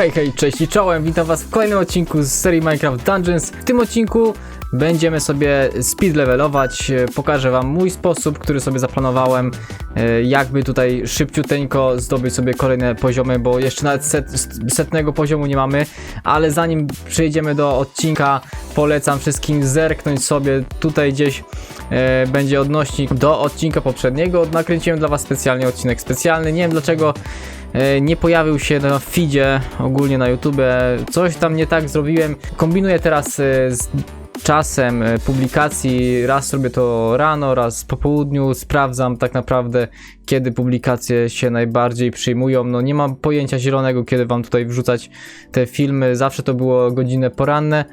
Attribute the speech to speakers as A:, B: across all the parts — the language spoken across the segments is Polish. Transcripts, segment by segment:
A: Hej, hej, cześć i czołem, witam was w kolejnym odcinku z serii Minecraft Dungeons. W tym odcinku będziemy sobie speed levelować, E, pokażę wam mój sposób, który sobie zaplanowałem, e, jakby tutaj szybciuteńko zdobyć sobie kolejne poziomy, bo jeszcze nawet set, setnego poziomu nie mamy, ale zanim przejdziemy do odcinka, polecam wszystkim zerknąć sobie. Tutaj gdzieś e, będzie odnośnik do odcinka poprzedniego, nakręciłem dla was specjalnie odcinek specjalny, nie wiem dlaczego nie pojawił się na feedzie ogólnie na YouTube. Coś tam nie tak zrobiłem. Kombinuję teraz e, z czasem e, publikacji. Raz robię to rano, raz po południu. Sprawdzam tak naprawdę, kiedy publikacje się najbardziej przyjmują. No nie mam pojęcia zielonego, kiedy wam tutaj wrzucać te filmy. Zawsze to było godzinę poranne.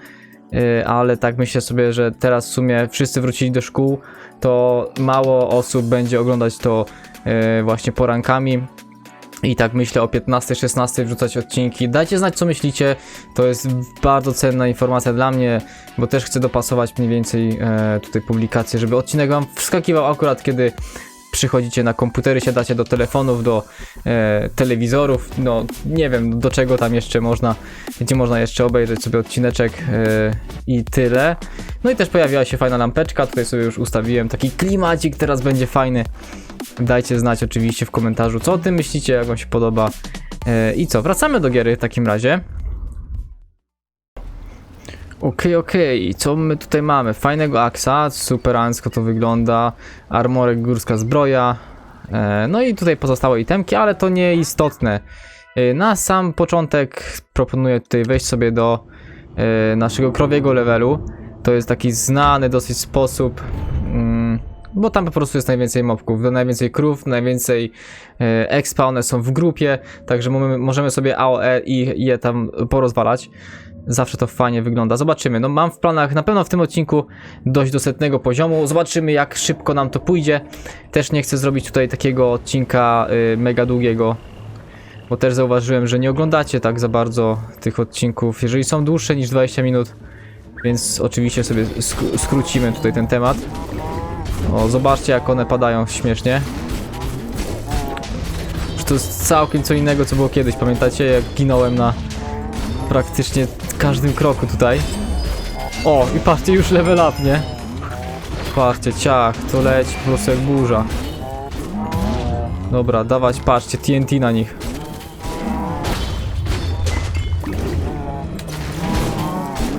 A: e, Ale tak myślę sobie, że teraz w sumie wszyscy wrócili do szkół, to mało osób będzie oglądać to e, właśnie porankami. I tak myślę o 15-16 wrzucać odcinki. Dajcie znać co myślicie. To jest bardzo cenna informacja dla mnie, bo też chcę dopasować mniej więcej e, tutaj publikację, żeby odcinek wam wskakiwał akurat kiedy przychodzicie na komputery, siadacie do telefonów, do e, telewizorów, no nie wiem do czego tam jeszcze można, gdzie można jeszcze obejrzeć sobie odcineczek e, i tyle. No i też pojawiła się fajna lampeczka, tutaj sobie już ustawiłem taki klimacik, teraz będzie fajny. Dajcie znać oczywiście w komentarzu, co o tym myślicie, jak wam się podoba. E, I co, wracamy do giery w takim razie. Okej, okej, co my tutaj mamy? Fajnego aksa, superancko to wygląda, armorek, górska zbroja, e, no i tutaj pozostałe itemki, ale to nieistotne. E, na sam początek proponuję tutaj wejść sobie do e, naszego krowiego levelu. To jest taki znany dosyć sposób, mm, bo tam po prostu jest najwięcej mobków, najwięcej krów, najwięcej e, expa, one są w grupie, także możemy sobie AOE i je tam porozwalać. Zawsze to fajnie wygląda. Zobaczymy. No mam w planach na pewno w tym odcinku dojść do setnego poziomu. Zobaczymy jak szybko nam to pójdzie. Też nie chcę zrobić tutaj takiego odcinka y, mega długiego. Bo też zauważyłem, że nie oglądacie tak za bardzo tych odcinków, jeżeli są dłuższe niż 20 minut. Więc oczywiście sobie sk- skrócimy tutaj ten temat. O, zobaczcie jak one padają śmiesznie. To jest całkiem co innego co było kiedyś. Pamiętacie jak ginąłem na praktycznie każdym kroku tutaj. O, i patrzcie, już level up, nie? Patrzcie, ciach, to leci po prostu jak burza. Dobra, dawać, patrzcie, TNT na nich.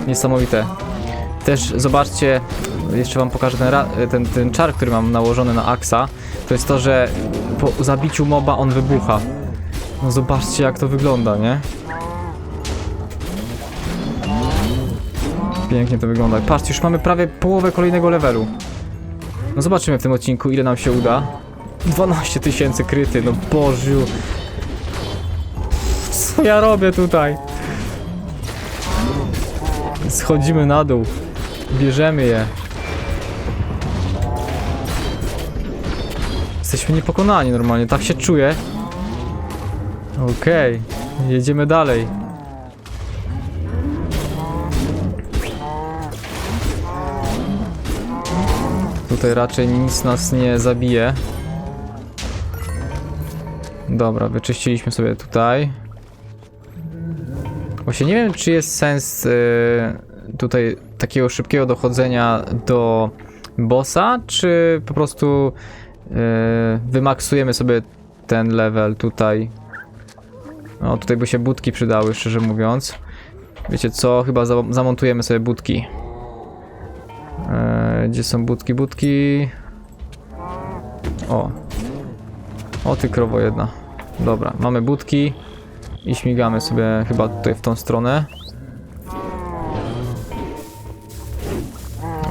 A: Niesamowite. Też zobaczcie, jeszcze wam pokażę ten, ten, ten czar, który mam nałożony na Axa. To jest to, że po zabiciu moba on wybucha. No zobaczcie jak to wygląda, nie? Pięknie to wygląda. Patrzcie, już mamy prawie połowę kolejnego levelu. No zobaczymy w tym odcinku, ile nam się uda. 12 tysięcy kryty, no bożu. Co ja robię tutaj? Schodzimy na dół. Bierzemy je. Jesteśmy niepokonani normalnie, tak się czuję. Okej, jedziemy dalej. Tutaj raczej nic nas nie zabije. Dobra, wyczyściliśmy sobie tutaj. Właśnie nie wiem, czy jest sens y, tutaj takiego szybkiego dochodzenia do bossa, czy po prostu y, wymaksujemy sobie ten level tutaj. O, tutaj by się budki przydały, szczerze mówiąc. Wiecie co? Chyba za zamontujemy sobie budki. Eee, gdzie są budki, budki? O. O ty krowo jedna. Dobra, mamy budki. I śmigamy sobie chyba tutaj w tą stronę.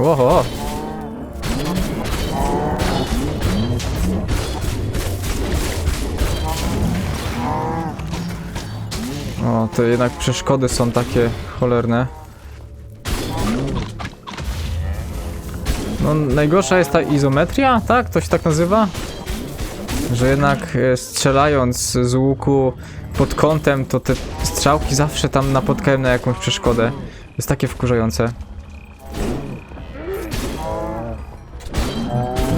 A: Oho! O, to jednak przeszkody są takie cholerne. No, najgorsza jest ta izometria, tak? To się tak nazywa? Że jednak e, strzelając z łuku pod kątem, to te strzałki zawsze tam napotkają na jakąś przeszkodę. Jest takie wkurzające.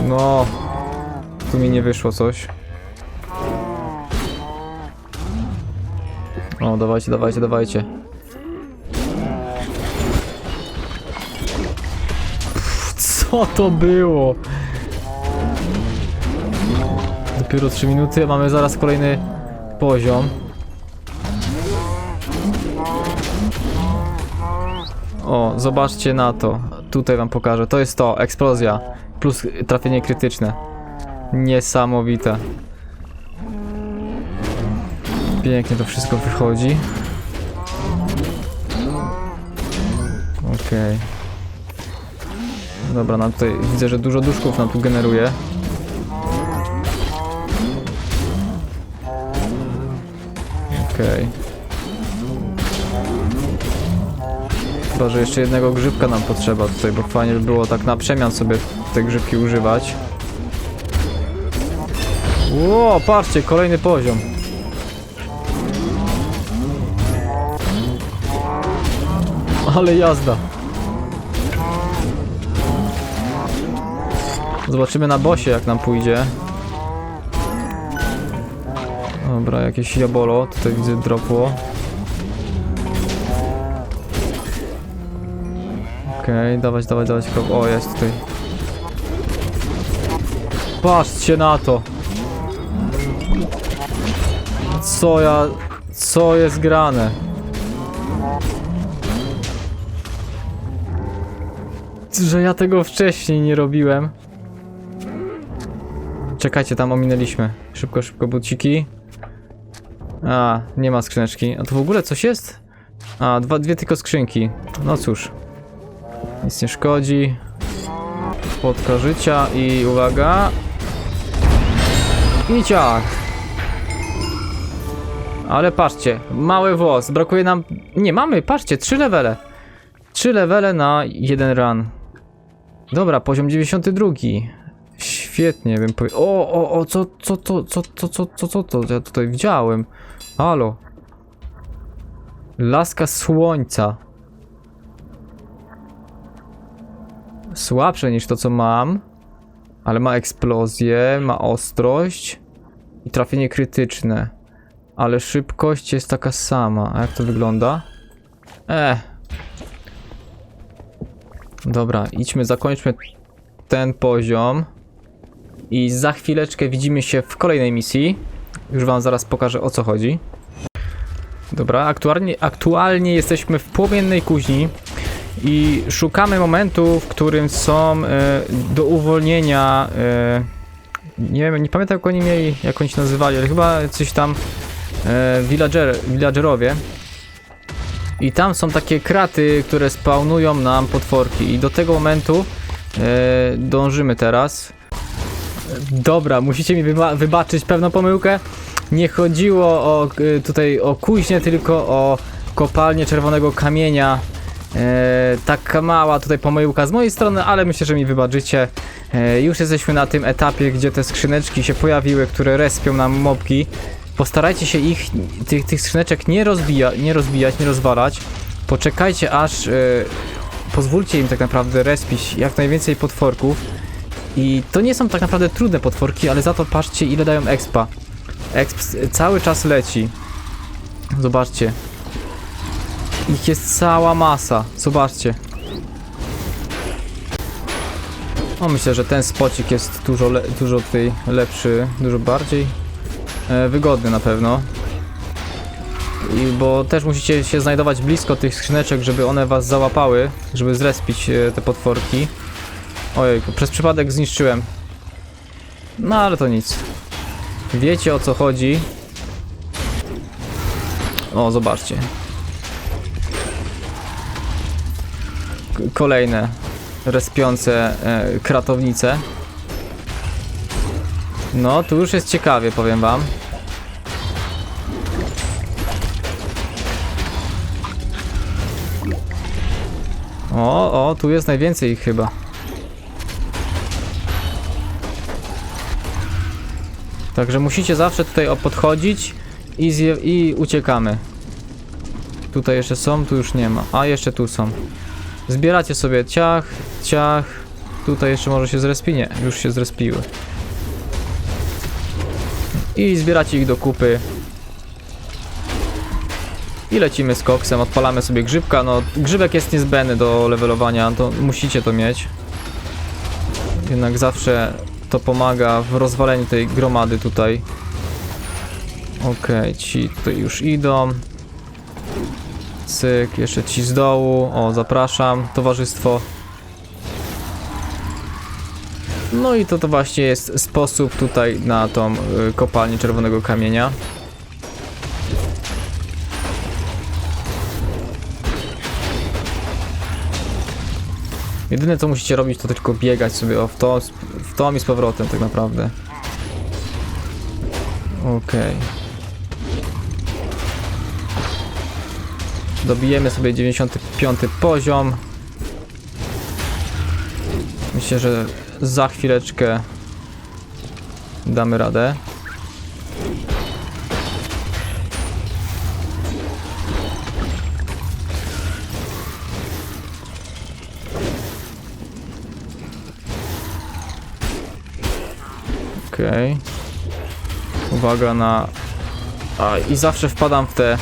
A: No, tu mi nie wyszło coś. O, dawajcie, dawajcie, dawajcie. Co to było? Dopiero 3 minuty, mamy zaraz kolejny poziom. O, zobaczcie na to. Tutaj wam pokażę. To jest to, eksplozja. Plus trafienie krytyczne. Niesamowite. Pięknie to wszystko wychodzi. Okej. Dobra, nam tutaj widzę, że dużo duszków nam tu generuje. Okej. Chyba, że jeszcze jednego grzybka nam potrzeba tutaj, bo fajnie by było tak na przemian sobie te grzybki używać. Ło, patrzcie, kolejny poziom. Ale jazda. Zobaczymy na bosie jak nam pójdzie. Dobra, jakieś jabolo, tutaj widzę dropło. Okej, dawać, dawać, dawać. ko- O, jest tutaj. Patrzcie na to. Co ja... Co jest grane? Że ja tego wcześniej nie robiłem. Czekajcie, tam ominęliśmy. Szybko, szybko, buciki. A, nie ma skrzyneczki. A tu w ogóle coś jest? A, dwa, dwie tylko skrzynki. No cóż. Nic nie szkodzi. Spotka życia i uwaga. I ciach. Ale patrzcie, mały włos. Brakuje nam... Nie, mamy, patrzcie, trzy levele. Trzy levele na jeden run. Dobra, poziom 92. Świetnie, bym powiedział. O, o, o, co, co, co, co, co, co, co, co, to ja tutaj widziałem? Halo. Laska słońca. Słabsze niż to, co mam. Ale ma eksplozję, ma ostrość i trafienie krytyczne. Ale szybkość jest taka sama. A jak to wygląda? Eh. Dobra, idźmy, zakończmy ten poziom. I za chwileczkę widzimy się w kolejnej misji. Już wam zaraz pokażę o co chodzi. Dobra, aktualnie, aktualnie jesteśmy w płomiennej kuźni i szukamy momentu, w którym są e, do uwolnienia. E, nie wiem, nie pamiętam jak oni mieli, jak oni się nazywali, ale chyba coś tam e, villager, villagerowie. I tam są takie kraty, które spawnują nam potworki. I do tego momentu dążymy teraz. Dobra, musicie mi wyba wybaczyć pewną pomyłkę. Nie chodziło o tutaj o kuźnię, tylko o kopalnię czerwonego kamienia. E, taka mała tutaj pomyłka z mojej strony, ale myślę, że mi wybaczycie. E, już jesteśmy na tym etapie, gdzie te skrzyneczki się pojawiły, które respią nam mobki. Postarajcie się ich, tych, tych skrzyneczek nie, rozbija, nie rozbijać, nie rozwalać. Poczekajcie aż, e, pozwólcie im tak naprawdę respić jak najwięcej potworków. I to nie są tak naprawdę trudne potworki, ale za to patrzcie ile dają expa. Exp cały czas leci. Zobaczcie. Ich jest cała masa. Zobaczcie. O, myślę, że ten spocik jest dużo, le dużo tutaj lepszy, dużo bardziej e, wygodny na pewno. I bo też musicie się znajdować blisko tych skrzyneczek, żeby one was załapały, żeby zrespić e, te potworki. Ojejku, przez przypadek zniszczyłem. No ale to nic. Wiecie o co chodzi. O, zobaczcie. Kolejne respiące e, kratownice. No, tu już jest ciekawie, powiem wam. O, o, tu jest najwięcej chyba. Także musicie zawsze tutaj podchodzić i, i uciekamy. Tutaj jeszcze są, tu już nie ma. A jeszcze tu są. Zbieracie sobie ciach, ciach. Tutaj jeszcze może się zrespi? Nie, już się zrespiły. I zbieracie ich do kupy. I lecimy z koksem, odpalamy sobie grzybka, no grzybek jest niezbędny do levelowania, to musicie to mieć. Jednak zawsze to pomaga w rozwaleniu tej gromady tutaj. Okej, ci tutaj już idą. Cyk, jeszcze ci z dołu. O, zapraszam, towarzystwo. No i to to właśnie jest sposób tutaj na tą y, kopalnię czerwonego kamienia. Jedyne co musicie robić to tylko biegać sobie o w to, w to i z powrotem tak naprawdę. Okej. Dobijemy sobie 95 poziom. Myślę, że za chwileczkę damy radę. Okej. Uwaga na... A, i zawsze wpadam w te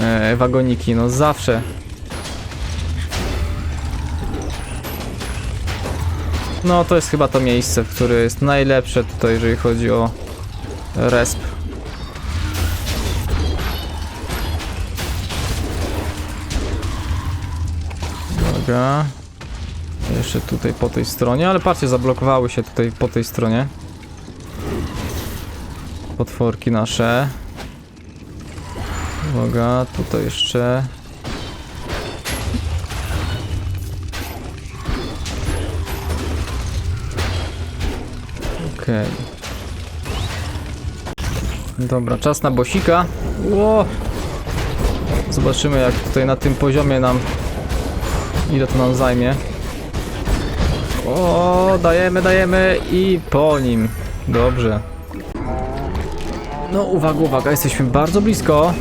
A: e, wagoniki, no zawsze. No to jest chyba to miejsce, które jest najlepsze tutaj, jeżeli chodzi o resp. Uwaga. Jeszcze tutaj po tej stronie, ale patrzcie, zablokowały się tutaj po tej stronie. Potworki nasze. Uwaga, tutaj jeszcze. Okej. Dobra, czas na bosika. Ło! Zobaczymy jak tutaj na tym poziomie nam ile to nam zajmie. O, dajemy, dajemy i po nim. Dobrze. No uwaga, uwaga, jesteśmy bardzo blisko.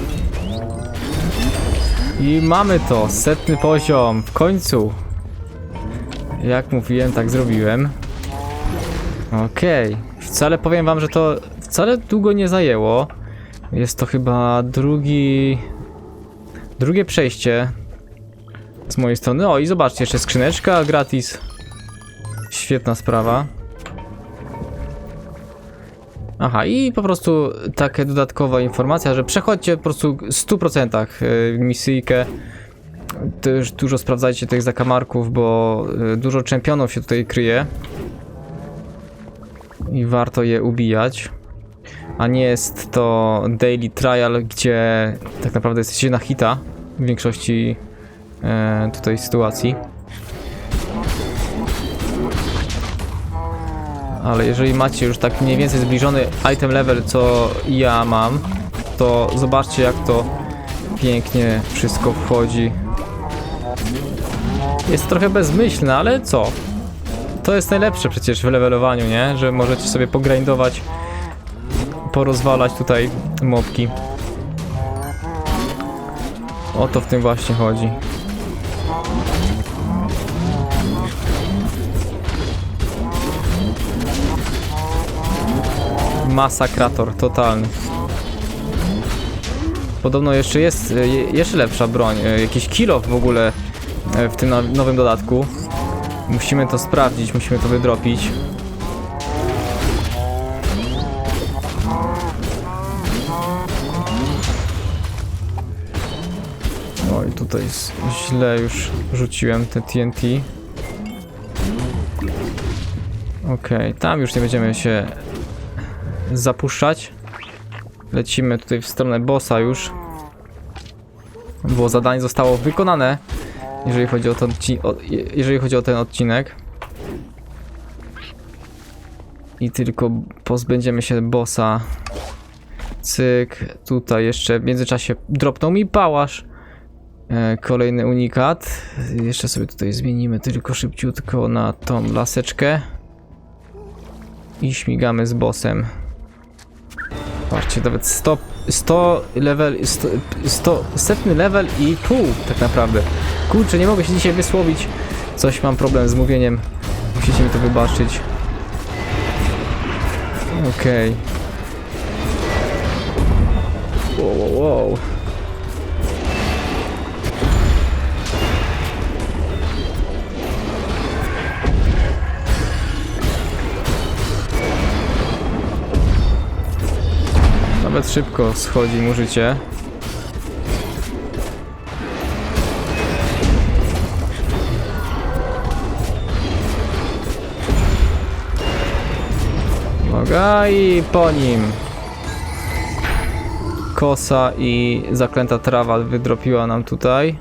A: I mamy to, setny poziom, w końcu. Jak mówiłem, tak zrobiłem. Okej, wcale powiem wam, że to wcale długo nie zajęło. Jest to chyba drugi... Drugie przejście z mojej strony. O i zobaczcie, jeszcze skrzyneczka gratis. Świetna sprawa. Aha, i po prostu taka dodatkowa informacja, że przechodźcie po prostu w 100% y, misyjkę. Też dużo sprawdzajcie tych zakamarków, bo y, dużo czempionów się tutaj kryje. I warto je ubijać. A nie jest to daily trial, gdzie tak naprawdę jesteście na hita w większości e, tutaj sytuacji. Ale jeżeli macie już tak mniej więcej zbliżony item level, co ja mam, to zobaczcie jak to pięknie wszystko wchodzi. Jest trochę bezmyślne, ale co? To jest najlepsze przecież w levelowaniu, nie? Że możecie sobie pogrindować, porozwalać tutaj mobki. O to w tym właśnie chodzi. Masakrator, totalny. Podobno jeszcze jest e, je- jeszcze lepsza broń, e, jakiś kill w ogóle e, w tym no- nowym dodatku. Musimy to sprawdzić, musimy to wydropić. Oj, tutaj źle już rzuciłem te TNT. Okej, tam już nie będziemy się zapuszczać. Lecimy tutaj w stronę bossa już. Bo zadanie zostało wykonane, jeżeli chodzi o ten, o, je- jeżeli chodzi o ten odcinek. I tylko pozbędziemy się bossa. Cyk. Tutaj jeszcze w międzyczasie dropnął mi pałasz. E, kolejny unikat. Jeszcze sobie tutaj zmienimy tylko szybciutko na tą laseczkę. I śmigamy z bossem. Patrzcie, nawet 100, 100 level, 100, 100, setny level i pół tak naprawdę. Kurczę, nie mogę się dzisiaj wysłowić. Coś mam problem z mówieniem. Musicie mi to wybaczyć. Okej. Wow, wow, wow. Nawet szybko schodzi mu życie. Uwaga i po nim. Kosa i zaklęta trawa wydropiła nam tutaj.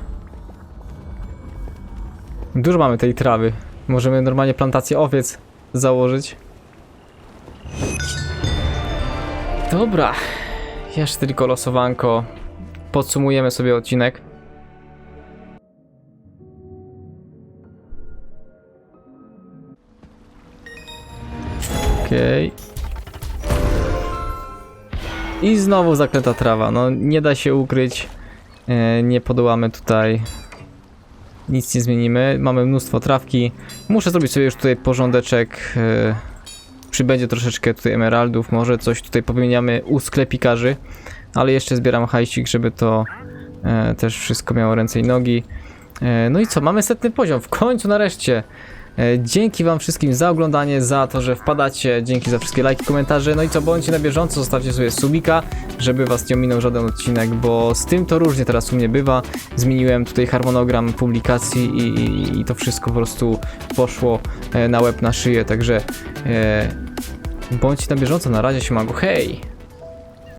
A: Dużo mamy tej trawy. Możemy normalnie plantację owiec założyć. Dobra. Jeszcze tylko losowanko. Podsumujemy sobie odcinek. Okej. I znowu zaklęta trawa. No nie da się ukryć. E, nie podołamy tutaj. Nic nie zmienimy. Mamy mnóstwo trawki. Muszę zrobić sobie już tutaj porządeczek. E, przybędzie troszeczkę tutaj emeraldów. Może coś tutaj powymieniamy u sklepikarzy. Ale jeszcze zbieram hajsik, żeby to e, też wszystko miało ręce i nogi. E, no i co? Mamy setny poziom. W końcu nareszcie. E, Dzięki Wam wszystkim za oglądanie, za to, że wpadacie, dzięki za wszystkie lajki, komentarze. No i co, bądźcie na bieżąco, zostawcie sobie subika, żeby Was nie ominął żaden odcinek, bo z tym to różnie teraz u mnie bywa. Zmieniłem tutaj harmonogram publikacji i, i, i to wszystko po prostu poszło e, na łeb, na szyję, także e, bądźcie na bieżąco. Na razie się mago, hej!